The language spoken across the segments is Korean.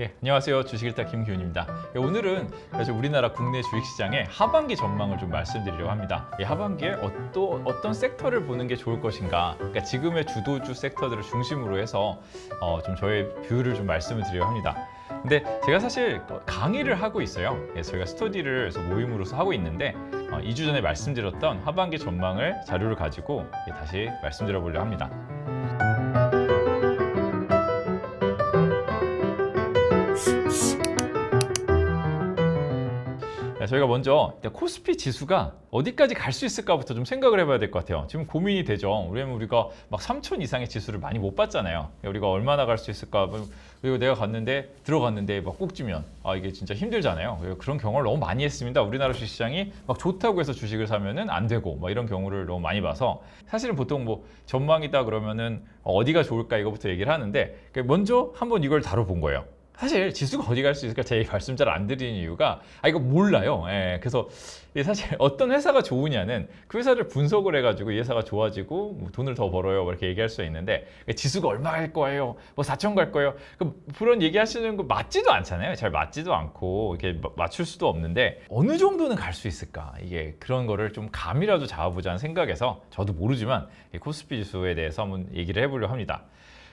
예, 안녕하세요. 주식일타 김기훈입니다. 예, 오늘은 사실 우리나라 국내 주식시장의 하반기 전망을 좀 말씀드리려고 합니다. 이 하반기에 어떤, 어떤 섹터를 보는 게 좋을 것인가, 그러니까 지금의 주도주 섹터들을 중심으로 해서 어, 좀 저의 뷰를 좀 말씀을 드리려고 합니다. 근데 제가 사실 강의를 하고 있어요. 예, 저희가 스터디를 모임으로서 하고 있는데 어, 2주 전에 말씀드렸던 하반기 전망을 자료를 가지고 예, 다시 말씀드려 보려고 합니다. 저희가 먼저 코스피 지수가 어디까지 갈 수 있을까부터 좀 생각을 해봐야 될 것 같아요. 지금 고민이 되죠. 왜냐면 우리가 막 3천 이상의 지수를 많이 못 봤잖아요. 우리가 얼마나 갈 수 있을까? 그리고 내가 갔는데 들어갔는데 막 꼭지면 아 이게 진짜 힘들잖아요. 그런 경험을 너무 많이 했습니다. 우리나라 주식 시장이 막 좋다고 해서 주식을 사면은 안 되고 막 이런 경우를 너무 많이 봐서 사실은 보통 뭐 전망이다 그러면은 어디가 좋을까 이거부터 얘기를 하는데 먼저 한번 이걸 다뤄본 거예요. 사실 지수가 어디 갈 수 있을까 제 말씀 잘 안 드리는 이유가 아 이거 몰라요. 예, 그래서 사실 어떤 회사가 좋으냐는 그 회사를 분석을 해가지고 이 회사가 좋아지고 뭐 돈을 더 벌어요 뭐 이렇게 얘기할 수 있는데 지수가 얼마 갈 거예요, 뭐 4천 갈 거예요. 그 그런 얘기하시는 거 맞지도 않잖아요. 잘 맞지도 않고 이렇게 맞출 수도 없는데 어느 정도는 갈 수 있을까 이게 그런 거를 좀 감이라도 잡아보자는 생각에서 저도 모르지만 이 코스피 지수에 대해서 한번 얘기를 해보려고 합니다.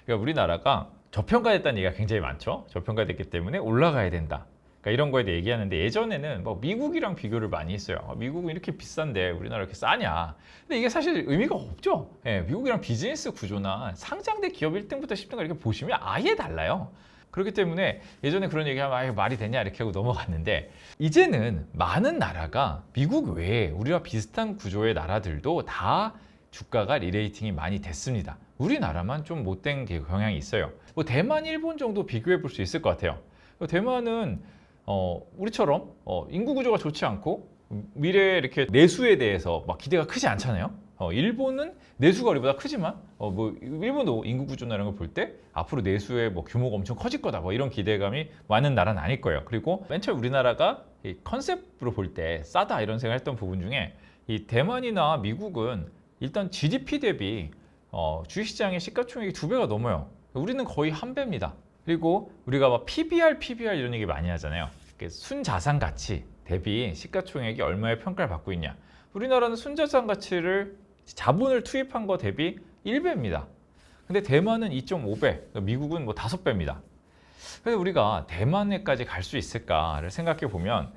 그러니까 우리나라가 저평가됐다는 얘기가 굉장히 많죠. 저평가됐기 때문에 올라가야 된다. 그러니까 이런 거에 대해 얘기하는데 예전에는 뭐 미국이랑 비교를 많이 했어요. 아, 미국은 이렇게 비싼데 우리나라 이렇게 싸냐. 근데 이게 사실 의미가 없죠. 예, 미국이랑 비즈니스 구조나 상장된 기업 1등부터 10등을 이렇게 보시면 아예 달라요. 그렇기 때문에 예전에 그런 얘기하면 아 말이 되냐 이렇게 하고 넘어갔는데 이제는 많은 나라가 미국 외에 우리와 비슷한 구조의 나라들도 다 주가가 리레이팅이 많이 됐습니다. 우리나라만 좀 못된 경향이 있어요. 뭐 대만, 일본 정도 비교해 볼 수 있을 것 같아요. 대만은 어, 우리처럼 어, 인구 구조가 좋지 않고 미래에 이렇게 내수에 대해서 막 기대가 크지 않잖아요. 어, 일본은 내수가 우리보다 크지만 어, 뭐 일본도 인구 구조나 이런 걸 볼 때 앞으로 내수의 뭐 규모가 엄청 커질 거다 뭐 이런 기대감이 많은 나라는 아닐 거예요. 그리고 맨 처음 우리나라가 이 컨셉으로 볼 때 싸다 이런 생각했던 부분 중에 이 대만이나 미국은 일단 GDP 대비 어, 주식시장의 시가총액이 두 배가 넘어요. 우리는 거의 한 배입니다. 그리고 우리가 막 PBR, PBR 이런 얘기 많이 하잖아요. 순자산 가치 대비 시가총액이 얼마의 평가를 받고 있냐. 우리나라는 순자산 가치를 자본을 투입한 거 대비 1배입니다. 근데 대만은 2.5배, 미국은 뭐 5배입니다. 그래서 우리가 대만에까지 갈 수 있을까를 생각해 보면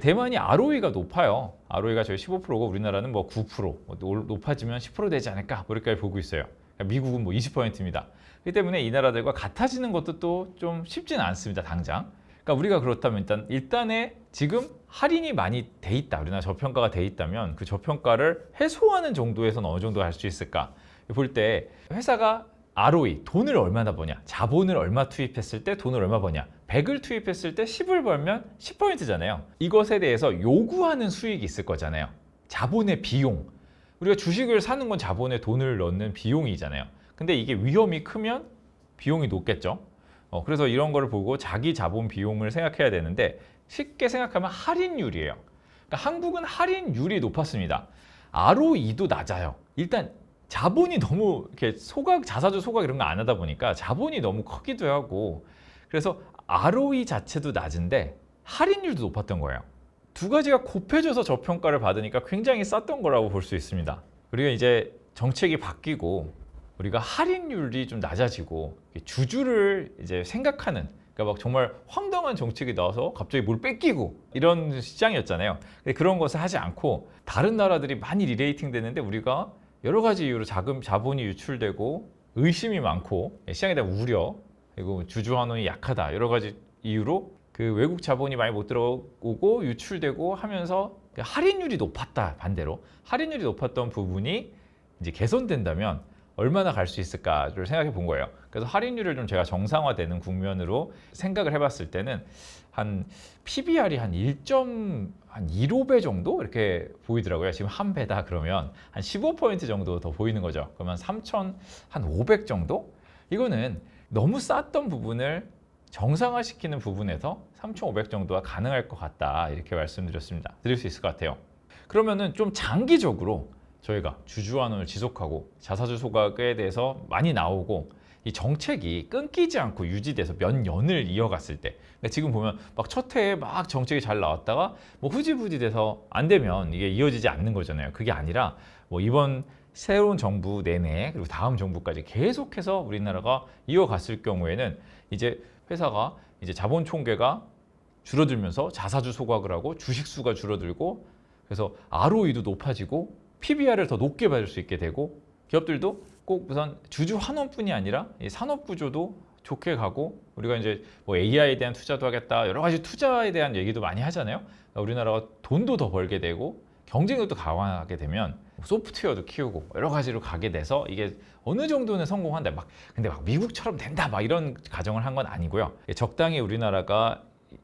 대만이 ROE가 높아요. ROE가 저희 15%고 우리나라는 뭐 9%, 높아지면 10% 되지 않을까 뭐 이렇게 보고 있어요. 미국은 뭐 20%입니다. 그렇기 때문에 이 나라들과 같아지는 것도 또 좀 쉽지는 않습니다. 당장. 그러니까 우리가 그렇다면 일단 일단에 지금 할인이 많이 돼 있다. 우리나라 저평가가 돼 있다면 그 저평가를 해소하는 정도에서는 어느 정도 갈수 있을까? 볼 때 회사가 ROE, 돈을 얼마나 버냐, 자본을 얼마 투입했을 때 돈을 얼마 버냐, 100을 투입했을 때 10을 벌면 10%잖아요. 이것에 대해서 요구하는 수익이 있을 거잖아요. 자본의 비용. 우리가 주식을 사는 건 자본에 돈을 넣는 비용이잖아요. 근데 이게 위험이 크면 비용이 높겠죠. 어, 그래서 이런 거를 보고 자기 자본 비용을 생각해야 되는데 쉽게 생각하면 할인율이에요. 그러니까 한국은 할인율이 높았습니다. ROE도 낮아요. 일단 자본이 너무 이렇게 소각 자사주 소각 이런 거 안 하다 보니까 자본이 너무 크기도 하고 그래서 ROE 자체도 낮은데 할인율도 높았던 거예요. 두 가지가 곱해져서 저평가를 받으니까 굉장히 쌌던 거라고 볼 수 있습니다. 우리가 이제 정책이 바뀌고 우리가 할인율이 좀 낮아지고 주주를 이제 생각하는 그러니까 막 정말 황당한 정책이 나와서 갑자기 뭘 뺏기고 이런 시장이었잖아요. 근데 그런 것을 하지 않고 다른 나라들이 많이 리레이팅 되는데 우리가 여러 가지 이유로 자금 자본이 유출되고 의심이 많고 시장에 대한 우려 그리고 주주 환원이 약하다 여러 가지 이유로 그 외국 자본이 많이 못 들어오고 유출되고 하면서 할인율이 높았다 반대로 할인율이 높았던 부분이 이제 개선된다면 얼마나 갈 수 있을까를 생각해 본 거예요. 그래서 할인율을 좀 제가 정상화되는 국면으로 생각을 해봤을 때는 한 PBR이 한 1.15배 정도 이렇게 보이더라고요. 지금 한 배다 그러면 한 15% 정도 더 보이는 거죠. 그러면 3천 한500 정도? 이거는 너무 쌌던 부분을 정상화시키는 부분에서 3,500 정도가 가능할 것 같다 이렇게 말씀드렸습니다. 드릴 수 있을 것 같아요. 그러면은 좀 장기적으로 저희가 주주환원을 지속하고 자사주 소각에 대해서 많이 나오고 이 정책이 끊기지 않고 유지돼서 몇 년을 이어갔을 때 그러니까 지금 보면 막 첫 해에 막 정책이 잘 나왔다가 뭐 후지부지 돼서 안 되면 이게 이어지지 않는 거잖아요. 그게 아니라 뭐 이번 새로운 정부 내내 그리고 다음 정부까지 계속해서 우리나라가 이어갔을 경우에는 이제 회사가 이제 자본 총계가 줄어들면서 자사주 소각을 하고 주식 수가 줄어들고 그래서 ROE도 높아지고 PBR을 더 높게 받을 수 있게 되고 기업들도 꼭 우선 주주 환원뿐이 아니라 이 산업 구조도 좋게 가고 우리가 이제 뭐 AI에 대한 투자도 하겠다 여러 가지 투자에 대한 얘기도 많이 하잖아요. 그러니까 우리나라가 돈도 더 벌게 되고 경쟁력도 강화하게 되면 소프트웨어도 키우고 여러 가지로 가게 돼서 이게 어느 정도는 성공한다. 막 근데 막 미국처럼 된다. 막 이런 가정을 한 건 아니고요. 적당히 우리나라가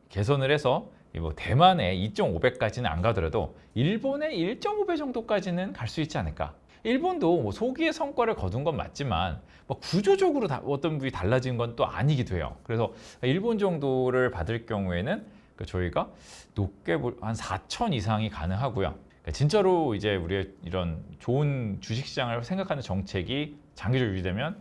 개선을 해서 이 뭐 대만의 2.5배까지는 안 가더라도 일본의 1.5배 정도까지는 갈 수 있지 않을까. 일본도 뭐 소기의 성과를 거둔 건 맞지만 뭐 구조적으로 다- 어떤 부분이 달라진 건 또 아니기도 해요. 그래서 일본 정도를 받을 경우에는 그 저희가 높게 볼- 한 4천 이상이 가능하고요. 그러니까 진짜로 이제 우리의 이런 좋은 주식시장을 생각하는 정책이 장기적으로 유지되면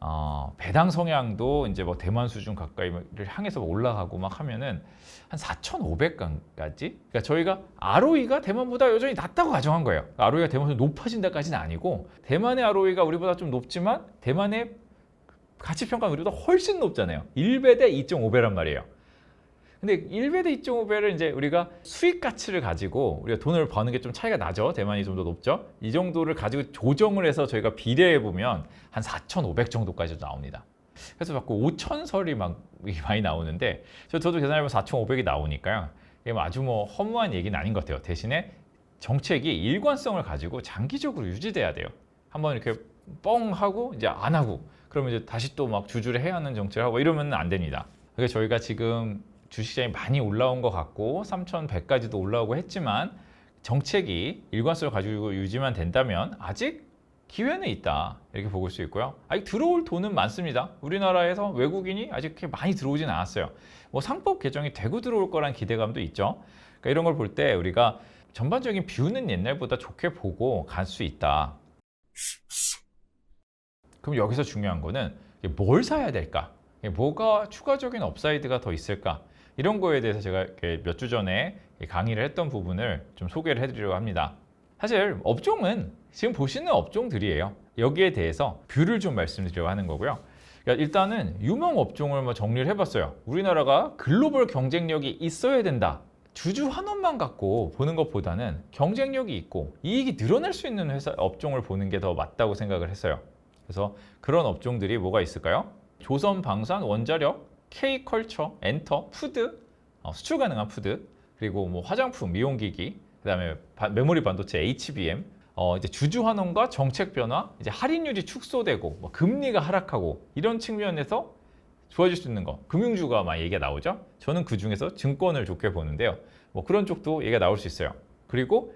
어, 배당 성향도 이제 뭐 대만 수준 가까이를 향해서 올라가고 막 하면은 한 4,500까지. 그러니까 저희가 ROE가 대만보다 여전히 낮다고 가정한 거예요. ROE가 대만보다 높아진다까지는 아니고 대만의 ROE가 우리보다 좀 높지만 대만의 가치 평가는 우리보다 훨씬 높잖아요. 1배 대 2.5배란 말이에요. 근데 1배 대 2.5배를 이제 우리가 수익 가치를 가지고 우리가 돈을 버는 게 좀 차이가 나죠. 대만이 좀 더 높죠. 이 정도를 가지고 조정을 해서 저희가 비례해 보면 한 4,500 정도까지도 나옵니다. 그래서 자꾸 5천설이 막 많이 나오는데 저- 저도 계산해 보면 4,500이 나오니까요. 이게 뭐 아주 뭐 허무한 얘기는 아닌 것 같아요. 대신에 정책이 일관성을 가지고 장기적으로 유지돼야 돼요. 한번 이렇게 뻥 하고 이제 안 하고 그러면 이제 다시 또 막 주주를 해야 하는 정책을 하고 이러면 안 됩니다. 그래서 저희가 지금 주식시장이 많이 올라온 것 같고 3,100까지도 올라오고 했지만 정책이 일관성을 가지고 유지만 된다면 아직 기회는 있다 이렇게 보실 수 있고요. 아직 들어올 돈은 많습니다. 우리나라에서 외국인이 아직 그렇게 많이 들어오진 않았어요. 뭐 상법 개정이 되고 들어올 거란 기대감도 있죠. 그러니까 이런 걸 볼 때 우리가 전반적인 뷰는 옛날보다 좋게 보고 갈 수 있다. 그럼 여기서 중요한 거는 뭘 사야 될까? 뭐가 추가적인 업사이드가 더 있을까? 이런 거에 대해서 제가 몇 주 전에 강의를 했던 부분을 좀 소개를 해드리려고 합니다. 사실 업종은 지금 보시는 업종들이에요. 여기에 대해서 뷰를 좀 말씀드리려고 하는 거고요. 그러니까 일단은 유망 업종을 뭐 정리를 해봤어요. 우리나라가 글로벌 경쟁력이 있어야 된다. 주주 환원만 갖고 보는 것보다는 경쟁력이 있고 이익이 늘어날 수 있는 회사 업종을 보는 게 더 맞다고 생각을 했어요. 그래서 그런 업종들이 뭐가 있을까요? 조선 방산, 원자력, K컬처, 엔터, 푸드, 어, 수출 가능한 푸드, 그리고 뭐 화장품, 미용기기, 그다음에 바- 메모리 반도체, HBM, 어, 이제 주주 환원과 정책 변화, 이제 할인율이 축소되고 뭐 금리가 하락하고 이런 측면에서 좋아질 수 있는 거, 금융주가 막 얘기가 나오죠. 저는 그 중에서 증권을 좋게 보는데요. 뭐 그런 쪽도 얘기가 나올 수 있어요. 그리고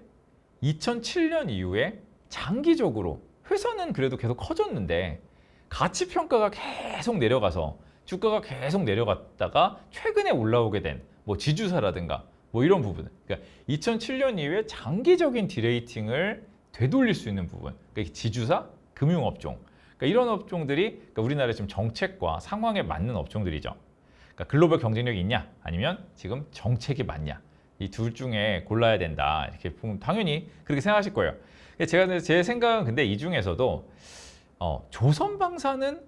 2007년 이후에 장기적으로 회사는 그래도 계속 커졌는데 가치 평가가 계속 내려가서 주가가 계속 내려갔다가 최근에 올라오게 된 뭐 지주사라든가 뭐 이런 부분. 그러니까 2007년 이후에 장기적인 디레이팅을 되돌릴 수 있는 부분. 그러니까 지주사, 금융업종. 그러니까 이런 업종들이 그러니까 우리나라의 지금 정책과 상황에 맞는 업종들이죠. 그러니까 글로벌 경쟁력이 있냐, 아니면 지금 정책이 맞냐. 이 둘 중에 골라야 된다. 이렇게 보면 당연히 그렇게 생각하실 거예요. 제가 제 생각은 근데 이 중에서도 어, 조선방사는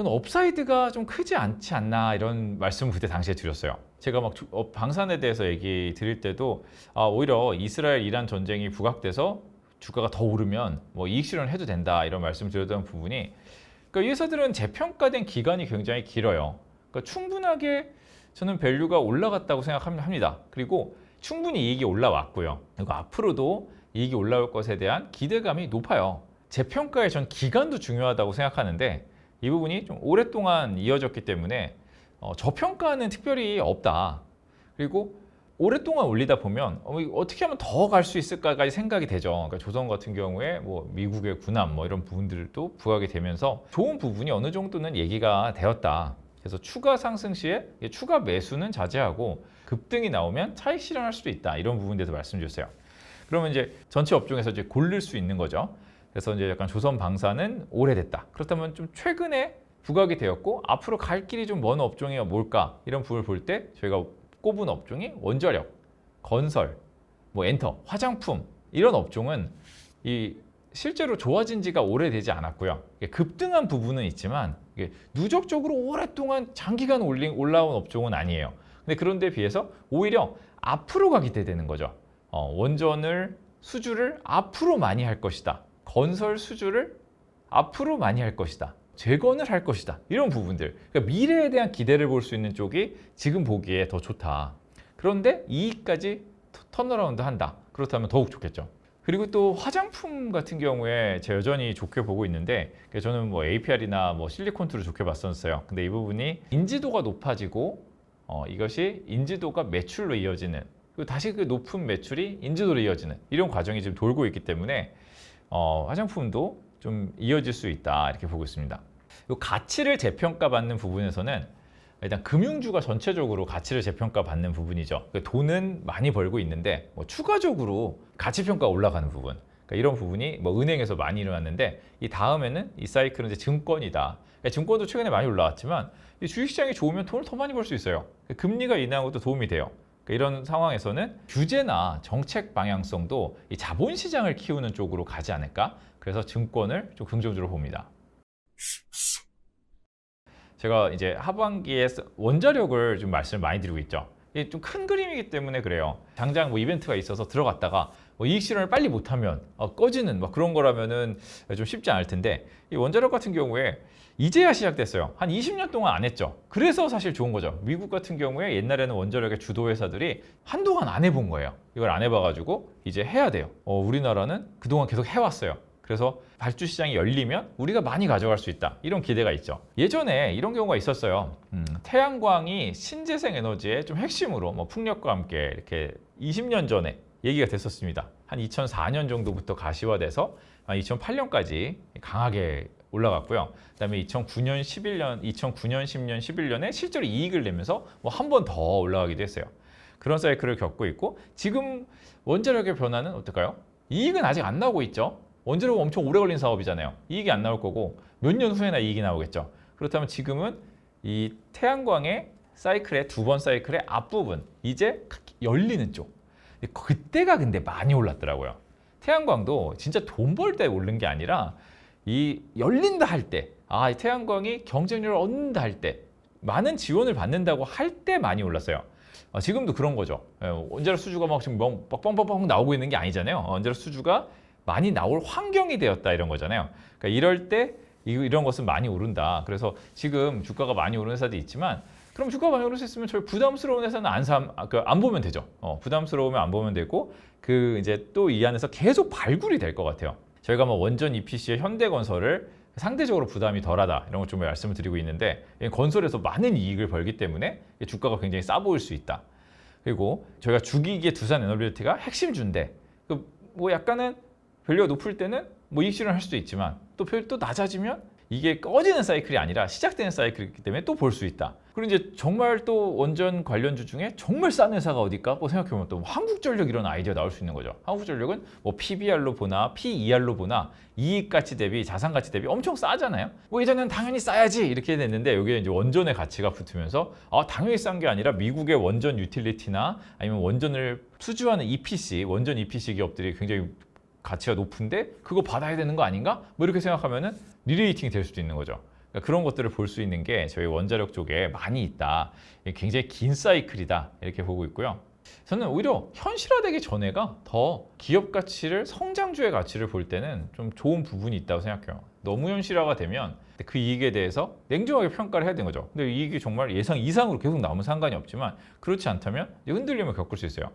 저는 업사이드가 좀 크지 않지 않나 이런 말씀을 그때 당시에 드렸어요. 제가 막 방산에 대해서 얘기 드릴 때도 아, 오히려 이스라엘 이란 전쟁이 부각돼서 주가가 더 오르면 뭐 이익 실현해도 된다 이런 말씀을 드렸던 부분이 그러니까 이 회사들은 재평가된 기간이 굉장히 길어요. 그러니까 충분하게 저는 밸류가 올라갔다고 생각합니다. 그리고 충분히 이익이 올라왔고요. 그리고 앞으로도 이익이 올라올 것에 대한 기대감이 높아요. 재평가의 전 기간도 중요하다고 생각하는데 이 부분이 좀 오랫동안 이어졌기 때문에 어, 저평가는 특별히 없다. 그리고 오랫동안 올리다 보면 어, 이거 어떻게 하면 더 갈 수 있을까까지 생각이 되죠. 그러니까 조선 같은 경우에 뭐 미국의 군함 뭐 이런 부분들도 부각이 되면서 좋은 부분이 어느 정도는 얘기가 되었다. 그래서 추가 상승 시에 이 추가 매수는 자제하고 급등이 나오면 차익 실현할 수도 있다. 이런 부분에 대해서 말씀드렸어요. 그러면 이제 전체 업종에서 이제 고를 수 있는 거죠. 그래서 이제 약간 조선 방사는 오래됐다. 그렇다면 좀 최근에 부각이 되었고 앞으로 갈 길이 좀 먼 업종이 뭘까 이런 부분을 볼 때 저희가 꼽은 업종이 원자력, 건설, 뭐 엔터, 화장품 이런 업종은 이 실제로 좋아진 지가 오래되지 않았고요. 급등한 부분은 있지만 누적적으로 오랫동안 장기간 올린 올라온 업종은 아니에요. 근데 그런데 비해서 오히려 앞으로 가 기대되는 거죠. 어, 원전을 수주를 앞으로 많이 할 것이다. 건설 수주를 앞으로 많이 할 것이다. 재건을 할 것이다. 이런 부분들. 그러니까 미래에 대한 기대를 볼 수 있는 쪽이 지금 보기에 더 좋다. 그런데 이익까지 터- 턴어라운드 한다. 그렇다면 더욱 좋겠죠. 그리고 또 화장품 같은 경우에 제가 여전히 좋게 보고 있는데 그러니까 저는 뭐 APR이나 뭐 실리콘투를 좋게 봤었어요. 근데 이 부분이 인지도가 높아지고 어, 이것이 인지도가 매출로 이어지는 그리고 다시 그 높은 매출이 인지도로 이어지는 이런 과정이 지금 돌고 있기 때문에 어, 화장품도 좀 이어질 수 있다 이렇게 보고 있습니다. 이 가치를 재평가받는 부분에서는 일단 금융주가 전체적으로 가치를 재평가 받는 부분이죠. 그러니까 돈은 많이 벌고 있는데 뭐 추가적으로 가치 평가 올라가는 부분. 그러니까 이런 부분이 뭐 은행에서 많이 일어났는데 이 다음에는 이 사이클은 이제 증권이다. 그러니까 증권도 최근에 많이 올라왔지만 이 주식시장이 좋으면 돈을 더 많이 벌 수 있어요. 그러니까 금리가 인하한 것도 도움이 돼요. 그러니까 이런 상황에서는 규제나 정책 방향성도 이 자본 시장을 키우는 쪽으로 가지 않을까? 그래서 증권을 좀 긍정적으로 봅니다. 제가 이제 하반기에 써- 원자력을 좀 말씀을 많이 드리고 있죠. 이게 좀 큰 그림이기 때문에 그래요. 당장 뭐 이벤트가 있어서 들어갔다가 뭐 이익 실현을 빨리 못하면 어, 꺼지는 막 그런 거라면은 좀 쉽지 않을 텐데 이 원자력 같은 경우에 이제야 시작됐어요. 한 20년 동안 안 했죠. 그래서 사실 좋은 거죠. 미국 같은 경우에 옛날에는 원자력의 주도 회사들이 한동안 안 해본 거예요. 이걸 안 해봐가지고 이제 해야 돼요. 어, 우리나라는 그동안 계속 해왔어요. 그래서 발주 시장이 열리면 우리가 많이 가져갈 수 있다. 이런 기대가 있죠. 예전에 이런 경우가 있었어요. 음, 태양광이 신재생 에너지의 좀 핵심으로 뭐 풍력과 함께 이렇게 20년 전에 얘기가 됐었습니다. 한 2004년 정도부터 가시화돼서 2008년까지 강하게 올라갔고요. 그다음에 2009년, 11년, 2009년, 10년, 11년에 실제로 이익을 내면서 뭐 한 번 더 올라가기도 했어요. 그런 사이클을 겪고 있고 지금 원자력의 변화는 어떨까요? 이익은 아직 안 나오고 있죠. 원자력 엄청 오래 걸린 사업이잖아요. 이익이 안 나올 거고 몇 년 후에나 이익이 나오겠죠. 그렇다면 지금은 이 태양광의 사이클의 두 번 사이클의 앞부분 이제 열리는 쪽. 그때가 근데 많이 올랐더라고요. 태양광도 진짜 돈 벌 때 오른 게 아니라 이 열린다 할 때, 아, 이 태양광이 경쟁력을 얻는다 할 때, 많은 지원을 받는다고 할 때 많이 올랐어요. 어, 지금도 그런 거죠. 예, 원자력 수주가 막 지금 뻥뻥뻥 나오고 있는 게 아니잖아요. 어, 원자력 수주가 많이 나올 환경이 되었다 이런 거잖아요. 그러니까 이럴 때 이- 이런 것은 많이 오른다. 그래서 지금 주가가 많이 오르는 회사도 있지만 그럼 오를 수 있으면 저희 부담스러운 회사는 안, 삼, 아, 그, 안 보면 되죠. 어, 부담스러우면 안 보면 되고 그 이제 또 이 안에서 계속 발굴이 될 것 같아요. 저희가 뭐 원전 EPC의 현대건설을 상대적으로 부담이 덜하다 이런 걸 좀 말씀을 드리고 있는데 이 건설에서 많은 이익을 벌기 때문에 이 주가가 굉장히 싸 보일 수 있다. 그리고 저희가 주기기의 두산 에너빌리티가 핵심 주인데 그 뭐 약간은 밸류가 높을 때는 뭐 이익 실현할 수도 있지만 또별또 낮아지면 이게 꺼지는 사이클이 아니라 시작되는 사이클이기 때문에 또 볼 수 있다. 그리고 이제 정말 또 원전 관련주 중에 정말 싼 회사가 어딜까? 뭐 생각해보면 또 한국전력 이런 아이디어 나올 수 있는 거죠. 한국전력은 뭐 PBR로 보나 PER로 보나 이익 가치 대비 자산 가치 대비 엄청 싸잖아요. 뭐 예전에는 당연히 싸야지 이렇게 됐는데 여기에 이제 원전의 가치가 붙으면서 아 당연히 싼 게 아니라 미국의 원전 유틸리티나 아니면 원전을 수주하는 EPC 원전 EPC 기업들이 굉장히 가치가 높은데 그거 받아야 되는 거 아닌가? 뭐 이렇게 생각하면은 리레이팅이 될 수도 있는 거죠. 그러니까 그런 것들을 볼 수 있는 게 저희 원자력 쪽에 많이 있다. 굉장히 긴 사이클이다. 이렇게 보고 있고요. 저는 오히려 현실화되기 전에가 더 기업 가치를 성장주의 가치를 볼 때는 좀 좋은 부분이 있다고 생각해요. 너무 현실화가 되면 그 이익에 대해서 냉정하게 평가를 해야 되는 거죠. 근데 이익이 정말 예상 이상으로 계속 나오면 상관이 없지만 그렇지 않다면 흔들림을 겪을 수 있어요.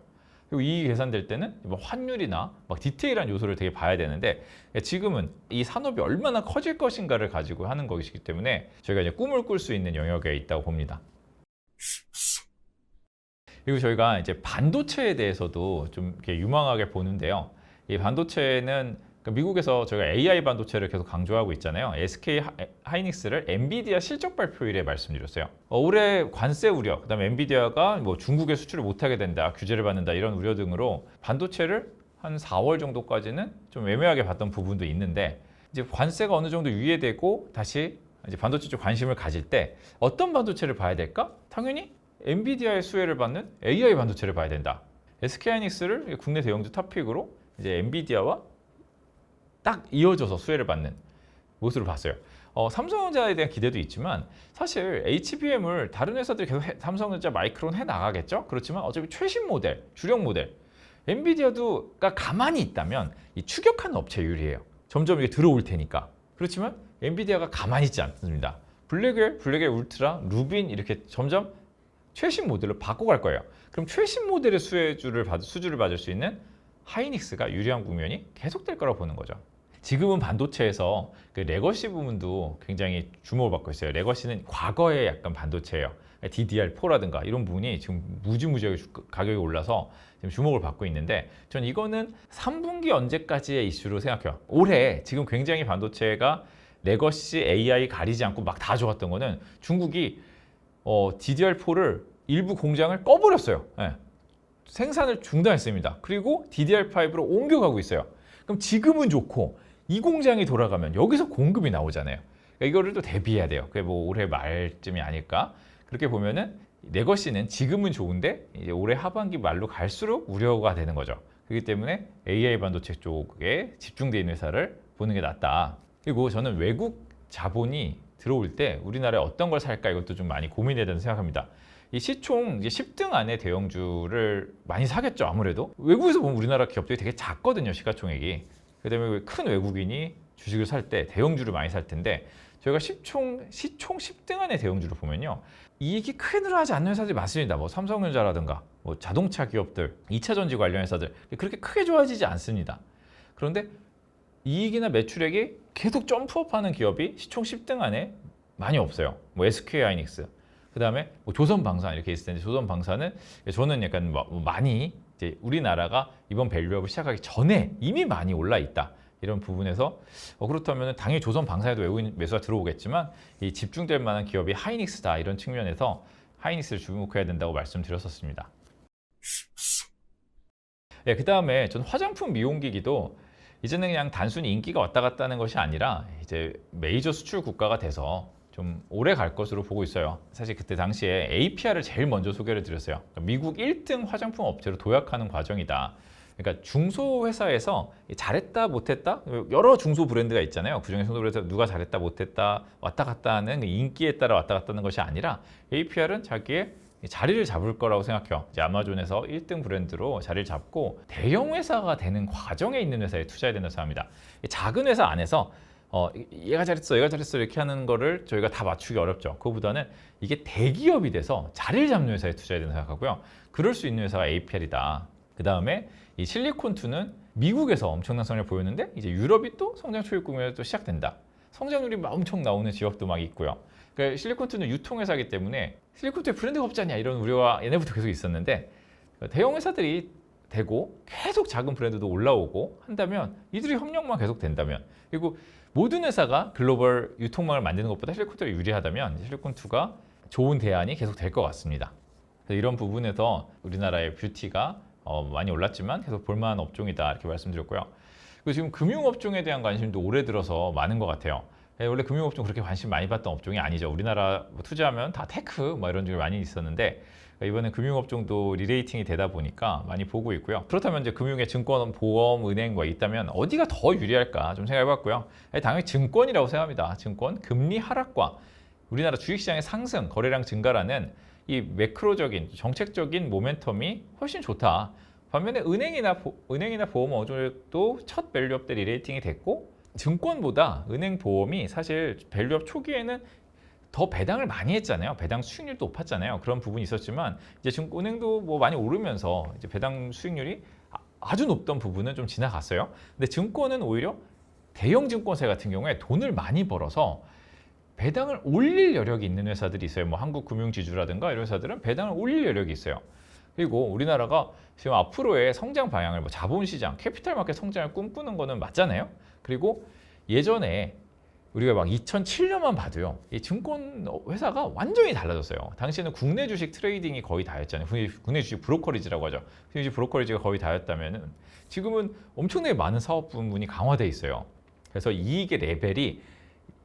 그리고 이익이 계산될 때는 뭐 환율이나 막 디테일한 요소를 되게 봐야 되는데 지금은 이 산업이 얼마나 커질 것인가를 가지고 하는 것이기 때문에 저희가 이제 꿈을 꿀 수 있는 영역에 있다고 봅니다. 그리고 저희가 이제 반도체에 대해서도 좀 이렇게 유망하게 보는데요. 이 반도체는 그러니까 미국에서 저희가 AI 반도체를 계속 강조하고 있잖아요. SK 하- 하이닉스를 엔비디아 실적 발표일에 말씀드렸어요. 어, 올해 관세 우려, 그다음에 엔비디아가 뭐 중국에 수출을 못하게 된다, 규제를 받는다 이런 우려 등으로 반도체를 한 4월 정도까지는 좀 애매하게 봤던 부분도 있는데 이제 관세가 어느 정도 유예되고 다시 이제 반도체 쪽 관심을 가질 때 어떤 반도체를 봐야 될까? 당연히 엔비디아의 수혜를 받는 AI 반도체를 봐야 된다. SK하이닉스를 국내 대형주 탑픽으로 이제 엔비디아와 딱 이어져서 수혜를 받는 모습을 봤어요. 어, 삼성전자에 대한 기대도 있지만 사실 HBM을 다른 회사들이 계속 해- 삼성전자 마이크론 해 나가겠죠. 그렇지만 어차피 최신 모델, 주력 모델, 엔비디아도가 가만히 있다면 이 추격하는 업체 유리해요. 점점 이게 들어올 테니까. 그렇지만 엔비디아가 가만히 있지 않습니다. 블랙웰, 블랙웰 울트라, 루빈 이렇게 점점 최신 모델로 바꿔갈 거예요. 그럼 최신 모델의 수혜주를 받, 수주를 받을 수 있는 하이닉스가 유리한 국면이 계속될 거라고 보는 거죠. 지금은 반도체에서 그 레거시 부분도 굉장히 주목을 받고 있어요. 레거시는 과거의 약간 반도체예요. DDR4라든가 이런 부분이 지금 무지무지하게 주- 가격이 올라서 지금 주목을 받고 있는데 전 이거는 3분기 언제까지의 이슈로 생각해요. 올해 지금 굉장히 반도체가 레거시 AI 가리지 않고 막 다 좋았던 거는 중국이 어, DDR4를 일부 공장을 꺼버렸어요. 예. 생산을 중단했습니다. 그리고 DDR5로 옮겨가고 있어요. 그럼 지금은 좋고 이 공장이 돌아가면 여기서 공급이 나오잖아요. 그러니까 이거를 또 대비해야 돼요. 그게 뭐 올해 말쯤이 아닐까? 그렇게 보면은 레거시는 지금은 좋은데 이제 올해 하반기 말로 갈수록 우려가 되는 거죠. 그렇기 때문에 AI 반도체 쪽에 집중되어 있는 회사를 보는 게 낫다. 그리고 저는 외국 자본이 들어올 때 우리나라에 어떤 걸 살까 이것도 좀 많이 고민해야 된다고 생각합니다. 이 시총 이제 10등 안에 대형주를 많이 사겠죠 아무래도 외국에서 보면 우리나라 기업들이 되게 작거든요 시가총액이 그다음에 큰 외국인이 주식을 살 때 대형주를 많이 살 텐데 저희가 시총 시총 10등 안에 대형주를 보면요. 이익이 크게 늘어나지 않는 회사들이 많습니다. 뭐 삼성전자라든가 뭐 자동차 기업들 2차 전지 관련 회사들. 그렇게 크게 좋아지지 않습니다. 그런데 이익이나 매출액이 계속 점프업하는 기업이 시총 10등 안에 많이 없어요. 뭐 SK 하이닉스. 그 다음에 뭐 조선방산 이렇게 있을 텐데 조선방산은 저는 약간 뭐 많이 이제 우리나라가 이번 밸류업을 시작하기 전에 이미 많이 올라 있다. 이런 부분에서 어, 그렇다면 당연히 조선방산에도 외국인 매수가 들어오겠지만 이 집중될 만한 기업이 하이닉스다 이런 측면에서 하이닉스를 주목해야 된다고 말씀드렸었습니다. 네, 그 다음에 전 화장품 미용기기도 이제는 그냥 단순히 인기가 왔다 갔다 하는 것이 아니라 이제 메이저 수출 국가가 돼서 좀 오래 갈 것으로 보고 있어요. 사실 그때 당시에 APR을 제일 먼저 소개를 드렸어요. 그러니까 미국 1등 화장품 업체로 도약하는 과정이다. 그러니까 중소 회사에서 잘했다 못했다 여러 중소 브랜드가 있잖아요. 그 중에 중소 브랜드 누가 잘했다 못했다 왔다 갔다 하는 그 인기에 따라 왔다 갔다 하는 것이 아니라 APR은 자기의 자리를 잡을 거라고 생각해요. 이제 아마존에서 1등 브랜드로 자리를 잡고 대형 회사가 되는 과정에 있는 회사에 투자해야 된다고 생각합니다. 이 작은 회사 안에서 어, 얘가 잘했어, 얘가 잘했어 이렇게 하는 거를 저희가 다 맞추기 어렵죠. 그거보다는 이게 대기업이 돼서 자리를 잡는 회사에 투자해야 된다고 생각하고요. 그럴 수 있는 회사가 APL이다. 그 다음에 이 실리콘2는 미국에서 엄청난 성장을 보였는데 이제 유럽이 또 성장 초입 국면에 또 시작된다. 성장률이 막 엄청 나오는 지역도 막 있고요. 그러니까 실리콘2는 유통회사이기 때문에 실리콘2에 브랜드가 없지 않냐 이런 우려가 얘네부터 계속 있었는데 대형 회사들이 되고 계속 작은 브랜드도 올라오고 한다면 이들이 협력만 계속 된다면 그리고 모든 회사가 글로벌 유통망을 만드는 것보다 실리콘2가 유리하다면 실리콘2가 좋은 대안이 계속 될 것 같습니다. 이런 부분에서 우리나라의 뷰티가 어, 많이 올랐지만 계속 볼만한 업종이다 이렇게 말씀드렸고요. 그리고 지금 금융업종에 대한 관심도 올해 들어서 많은 것 같아요. 예, 원래 금융업종 그렇게 관심 많이 받던 업종이 아니죠. 우리나라 뭐 투자하면 다 테크 뭐 이런 쪽이 많이 있었는데 이번에 금융업종도 리레이팅이 되다 보니까 많이 보고 있고요. 그렇다면 이제 금융의 증권, 보험, 은행 뭐 있다면 어디가 더 유리할까 좀 생각해봤고요. 예, 당연히 증권이라고 생각합니다. 증권 금리 하락과 우리나라 주식시장의 상승, 거래량 증가라는 이 매크로적인 정책적인 모멘텀이 훨씬 좋다. 반면에 은행이나 보, 은행이나 보험 어느 정도 첫 밸류업 때 리레이팅이 됐고 증권보다 은행 보험이 사실 밸류업 초기에는 더 배당을 많이 했잖아요. 배당 수익률도 높았잖아요. 그런 부분이 있었지만 이제 증 은행도 뭐 많이 오르면서 이제 배당 수익률이 아- 아주 높던 부분은 좀 지나갔어요. 근데 증권은 오히려 대형 증권사 같은 경우에 돈을 많이 벌어서 배당을 올릴 여력이 있는 회사들이 있어요. 뭐 한국금융지주라든가 이런 회사들은 배당을 올릴 여력이 있어요. 그리고 우리나라가 지금 앞으로의 성장 방향을 뭐 자본시장, 캐피탈 마켓 성장을 꿈꾸는 거는 맞잖아요. 그리고 예전에 우리가 막 2007년만 봐도요. 이 증권 회사가 완전히 달라졌어요. 당시에는 국내 주식 트레이딩이 거의 다였잖아요. 국내, 주식 브로커리지라고 하죠. 국내 주식 브로커리지가 거의 다였다면은 지금은 엄청나게 많은 사업 부문이 강화돼 있어요. 그래서 이익의 레벨이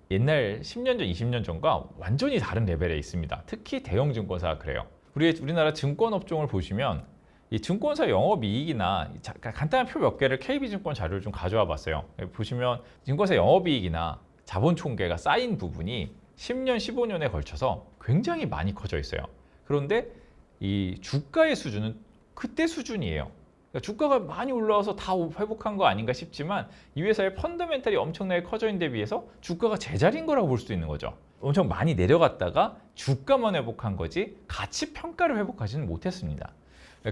옛날 10년 전, 20년 전과 완전히 다른 레벨에 있습니다. 특히 대형 증권사가 그래요. 우리 우리나라 증권 업종을 보시면 이 증권사 영업이익이나 자- 간단한 표 몇 개를 KB증권 자료를 좀 가져와 봤어요. 보시면 증권사 영업이익이나 자본 총계가 쌓인 부분이 10년, 15년에 걸쳐서 굉장히 많이 커져 있어요. 그런데 이 주가의 수준은 그때 수준이에요. 그러니까 주가가 많이 올라와서 다 회복한 거 아닌가 싶지만 이 회사의 펀더멘탈이 엄청나게 커져 있는 데 비해서 주가가 제자리인 거라고 볼 수도 있는 거죠. 엄청 많이 내려갔다가 주가만 회복한 거지 가치 평가를 회복하지는 못했습니다.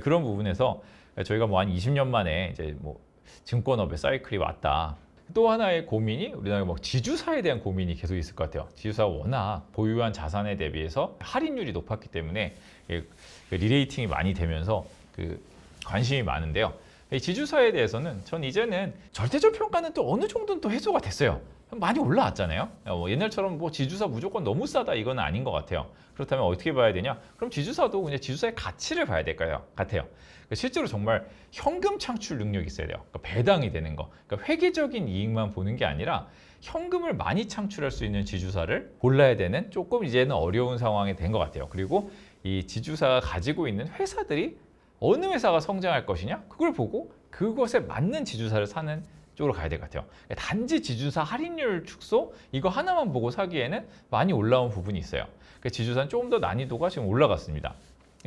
그런 부분에서 저희가 뭐 한 20년 만에 이제 뭐 증권업의 사이클이 왔다. 또 하나의 고민이 우리나라 뭐 지주사에 대한 고민이 계속 있을 것 같아요. 지주사가 워낙 보유한 자산에 대비해서 할인율이 높았기 때문에 그 리레이팅이 많이 되면서 그 관심이 많은데요. 이 지주사에 대해서는 전 이제는 절대적 평가는 또 어느 정도는 또 해소가 됐어요. 많이 올라왔잖아요. 뭐 옛날처럼 뭐 지주사 무조건 너무 싸다 이건 아닌 것 같아요. 그렇다면 어떻게 봐야 되냐? 그럼 지주사도 그냥 지주사의 가치를 봐야 될까요? 같아요. 그러니까 실제로 정말 현금 창출 능력이 있어야 돼요. 그러니까 배당이 되는 거. 그러니까 회계적인 이익만 보는 게 아니라 현금을 많이 창출할 수 있는 지주사를 골라야 되는 조금 이제는 어려운 상황이 된 것 같아요. 그리고 이 지주사가 가지고 있는 회사들이 어느 회사가 성장할 것이냐 그걸 보고 그것에 맞는 지주사를 사는 쪽으로 가야 될 것 같아요. 단지 지주사 할인율 축소 이거 하나만 보고 사기에는 많이 올라온 부분이 있어요. 그 지주사는 조금 더 난이도가 지금 올라갔습니다.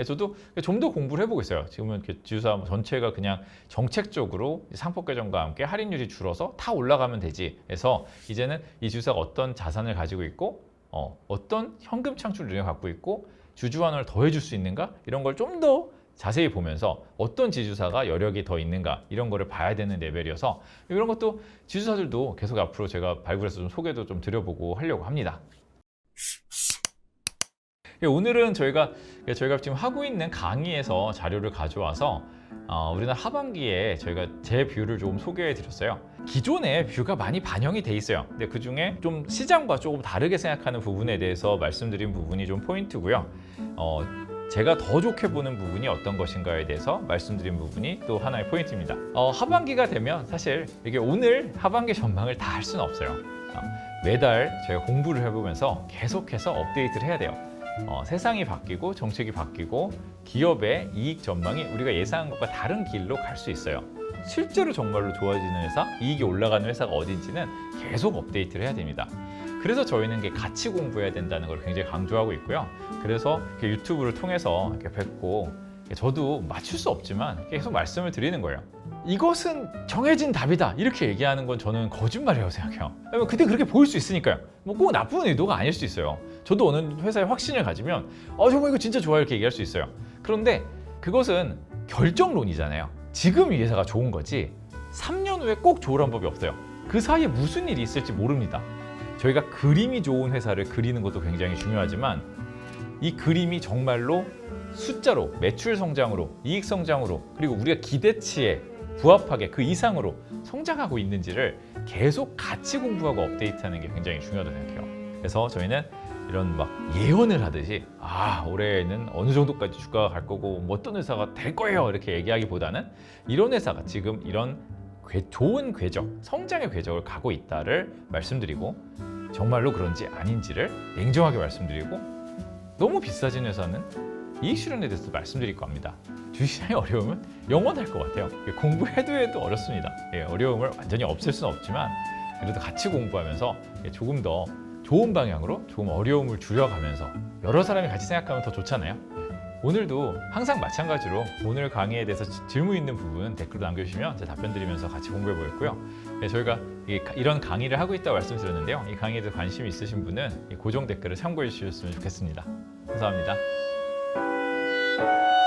저도 좀 더 공부를 해보고 있어요. 지금은 그 지주사 전체가 그냥 정책적으로 상법 개정과 함께 할인율이 줄어서 다 올라가면 되지. 그래서 이제는 이 지주사가 어떤 자산을 가지고 있고 어, 어떤 현금 창출 능력을 갖고 있고 주주환원을 더해줄 수 있는가 이런 걸 좀 더 자세히 보면서 어떤 지주사가 여력이 더 있는가 이런 거를 봐야 되는 레벨이어서 이런 것도 지주사들도 계속 앞으로 제가 발굴해서 좀 소개도 좀 드려보고 하려고 합니다. 예, 오늘은 저희가 저희가 지금 하고 있는 강의에서 자료를 가져와서 어, 우리나라 하반기에 저희가 제 뷰를 좀 소개해 드렸어요. 기존의 뷰가 많이 반영이 돼 있어요. 근데 그 중에 좀 시장과 조금 다르게 생각하는 부분에 대해서 말씀드린 부분이 좀 포인트고요. 어, 제가 더 좋게 보는 부분이 어떤 것인가에 대해서 말씀드린 부분이 또 하나의 포인트입니다. 어, 하반기가 되면 사실 이게 오늘 하반기 전망을 다 할 수는 없어요. 어, 매달 저희가 공부를 해보면서 계속해서 업데이트를 해야 돼요. 어, 세상이 바뀌고 정책이 바뀌고 기업의 이익 전망이 우리가 예상한 것과 다른 길로 갈 수 있어요. 실제로 정말로 좋아지는 회사, 이익이 올라가는 회사가 어딘지는 계속 업데이트를 해야 됩니다. 그래서 저희는 같이 공부해야 된다는 걸 굉장히 강조하고 있고요. 그래서 유튜브를 통해서 이렇게 뵙고 저도 맞출 수 없지만 계속 말씀을 드리는 거예요. 이것은 정해진 답이다 이렇게 얘기하는 건 저는 거짓말이라고 생각해요. 왜냐면 그때 그렇게 보일 수 있으니까요. 뭐 꼭 나쁜 의도가 아닐 수 있어요. 저도 어느 회사에 확신을 가지면 어 저거 이거 진짜 좋아 이렇게 얘기할 수 있어요. 그런데 그것은 결정론이잖아요. 지금 이 회사가 좋은 거지 3년 후에 꼭 좋으란 법이 없어요. 그 사이에 무슨 일이 있을지 모릅니다. 저희가 그림이 좋은 회사를 그리는 것도 굉장히 중요하지만 이 그림이 정말로 숫자로 매출 성장으로 이익 성장으로 그리고 우리가 기대치에 부합하게 그 이상으로 성장하고 있는지를 계속 같이 공부하고 업데이트하는 게 굉장히 중요하다고 생각해요. 그래서 저희는 이런 막 예언을 하듯이 아 올해는 어느 정도까지 주가가 갈 거고 뭐 어떤 회사가 될 거예요 이렇게 얘기하기보다는 이런 회사가 지금 이런 궤- 좋은 궤적 성장의 궤적을 가고 있다를 말씀드리고 정말로 그런지 아닌지를 냉정하게 말씀드리고 너무 비싸진 회사는 이익 실현에 대해서 말씀드릴 겁니다. 주시장이 어려우면 영원할 것 같아요. 공부해도 해도 어렵습니다. 예, 어려움을 완전히 없앨 수는 없지만 그래도 같이 공부하면서 예, 조금 더 좋은 방향으로 조금 어려움을 줄여가면서 여러 사람이 같이 생각하면 더 좋잖아요. 예. 오늘도 항상 마찬가지로 오늘 강의에 대해서 지- 질문 있는 부분 댓글로 남겨주시면 제가 답변 드리면서 같이 공부해 보겠고요. 네, 저희가 이런 강의를 하고 있다고 말씀드렸는데요. 이 강의에 대해서 관심 있으신 분은 이 고정 댓글을 참고해 주셨으면 좋겠습니다. 감사합니다. thank you